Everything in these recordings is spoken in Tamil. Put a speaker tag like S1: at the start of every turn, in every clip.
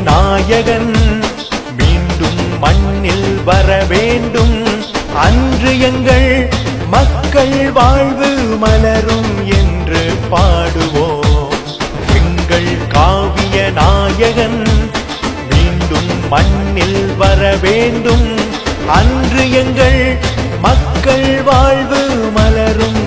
S1: நாயகன். மீண்டும் மண்ணில் வர வேண்டும். அன்று எங்கள் மக்கள் வாழ்வு மலரும் என்று பாடுவோம். எங்கள் காவிய நாயகன் மீண்டும் மண்ணில் வர வேண்டும். அன்று எங்கள் மக்கள் வாழ்வு மலரும்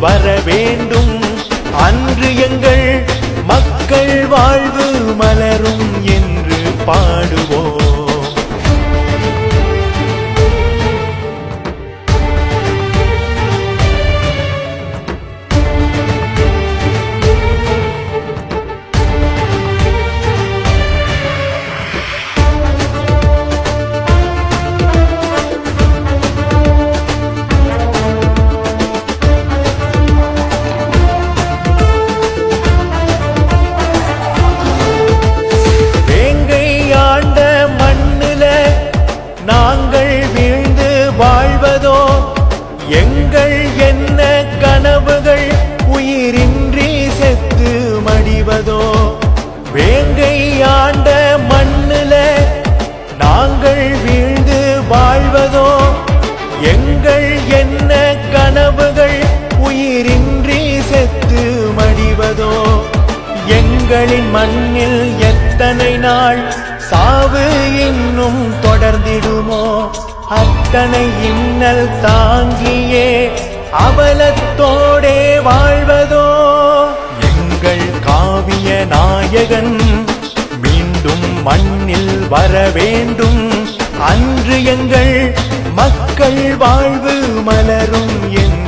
S1: வர வேண்டும். அன்று எங்கள் மக்கள் வாழ்வு எங்கள் என்ன கனவுகள் உயிரின்றி செத்து மடிவதோ? வேங்கை ஆண்ட மண்ணில நாங்கள் வீழ்ந்து வாழ்வதோ? எங்கள் என்ன கனவுகள் உயிரின்றி செத்து மடிவதோ? எங்களின் மண்ணில் எத்தனை நாள் சாவு இன்னும் தொடர்ந்திடுமோ? அத்தனை இன்னல் தாங்கியே அவலத்தோடே வாழ்வதோ? எங்கள் காவிய நாயகன் மீண்டும் மண்ணில் வர வேண்டும். அன்று எங்கள் மக்கள் வாழ்வு மலரும் என்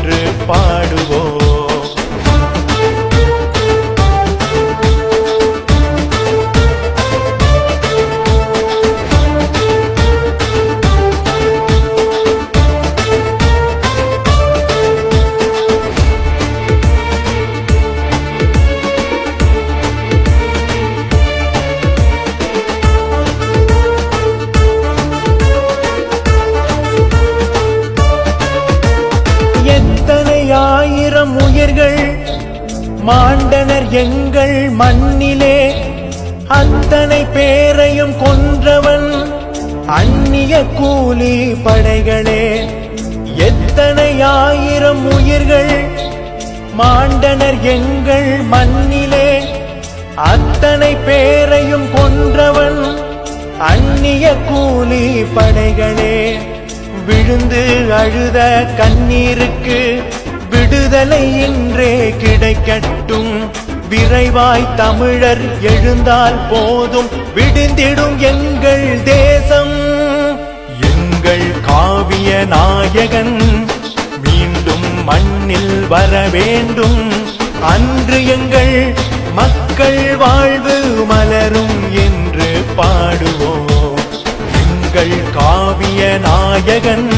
S1: ஆயிரம் மாண்டனர் எங்கள் மண்ணிலே அத்தனை பேரையும் கொன்றவன் அந்நிய கூலி படைகளே. எத்தனை ஆயிரம் உயிர்கள் மாண்டனர் எங்கள் மண்ணிலே அத்தனை பேரையும் கொன்றவன் அந்நிய கூலி படைகளே. விழுந்து அழுத கண்ணீருக்கு விடுதலை இன்றே கிடைக்கட்டும். விரைவாய் தமிழர் எழுந்தால் போதும். விடுந்திடும் எங்கள் தேசம். எங்கள் காவிய நாயகன் மீண்டும் மண்ணில் வர வேண்டும். அன்று எங்கள் மக்கள் வாழ்வு மலரும் என்று பாடுவோம். எங்கள் காவிய நாயகன்